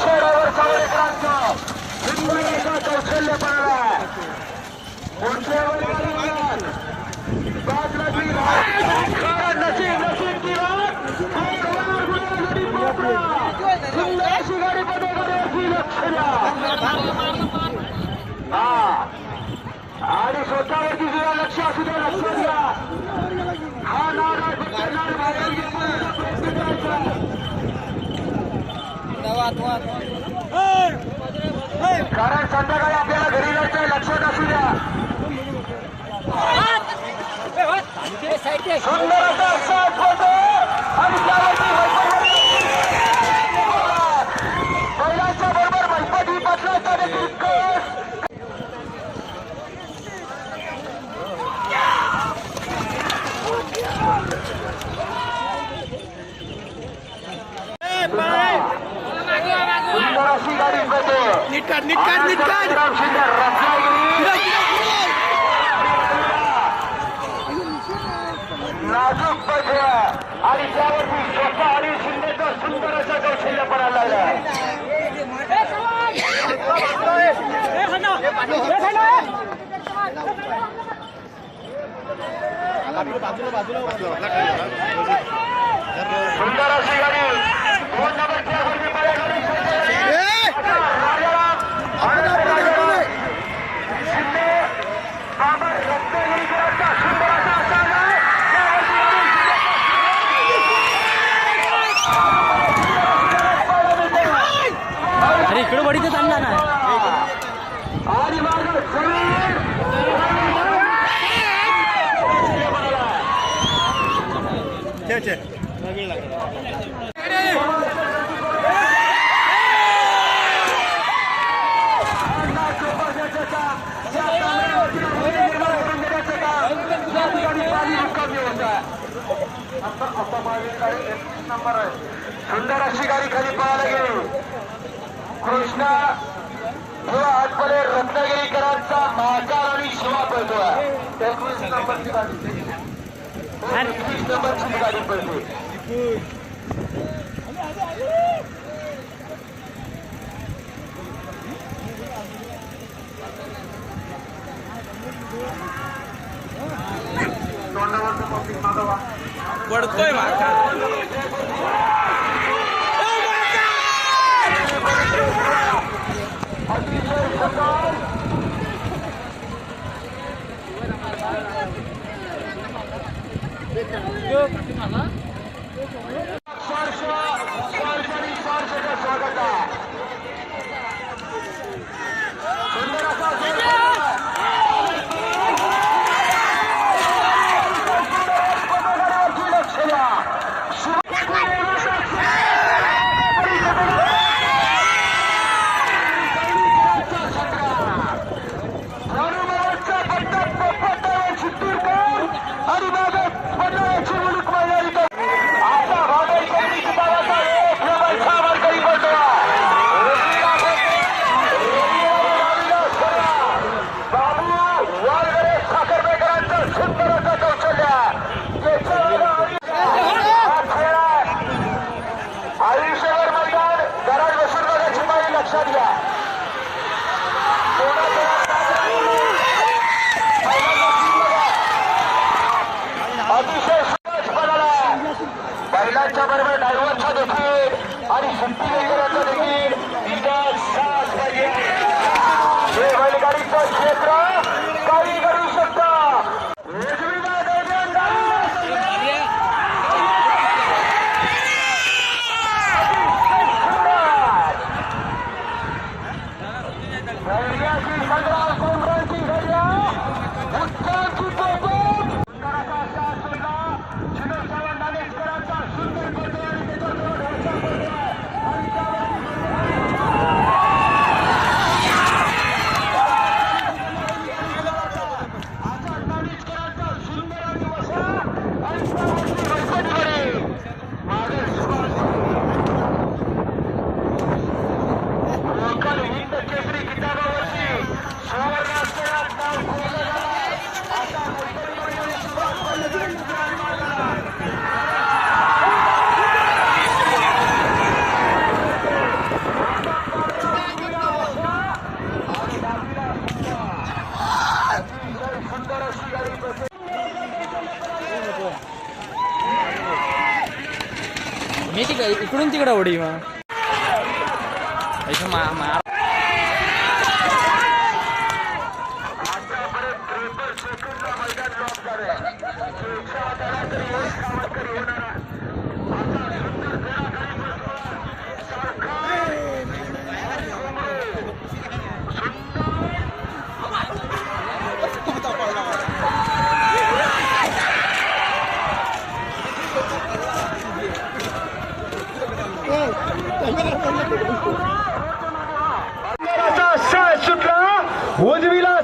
षडवर सावरकरांच हिंदुचा कौशल्य पाहिला आणि स्वतःवरती सुद्धा लक्ष असू दे लक्ष द्या हा नारा कारण संध्याकाळी आपल्याला घरी जायचं लक्षात असू द्या सुंदर असं नीट काढ नीट काढ नीट काढ नाजूक पडल्या आणि त्यावरती स्वतः आणि शिंदेचा सुंदर असा कौशल्य पडायला लागला. सुंदर अशी गाडी. फोन नंबर नंबर आहे सुंदर अशी गाडी खाली पळायला गेली कृष्णा थोडा आतमध्ये रत्नागिरीकरांचा महाकाल आणि शिवा पळतोय. एकवीस नंबरची गाडी एकवीस नंबरची पडतोय मार्ग সাদিয়া इकडून तिकडं उडी मग इथं मा- उजविला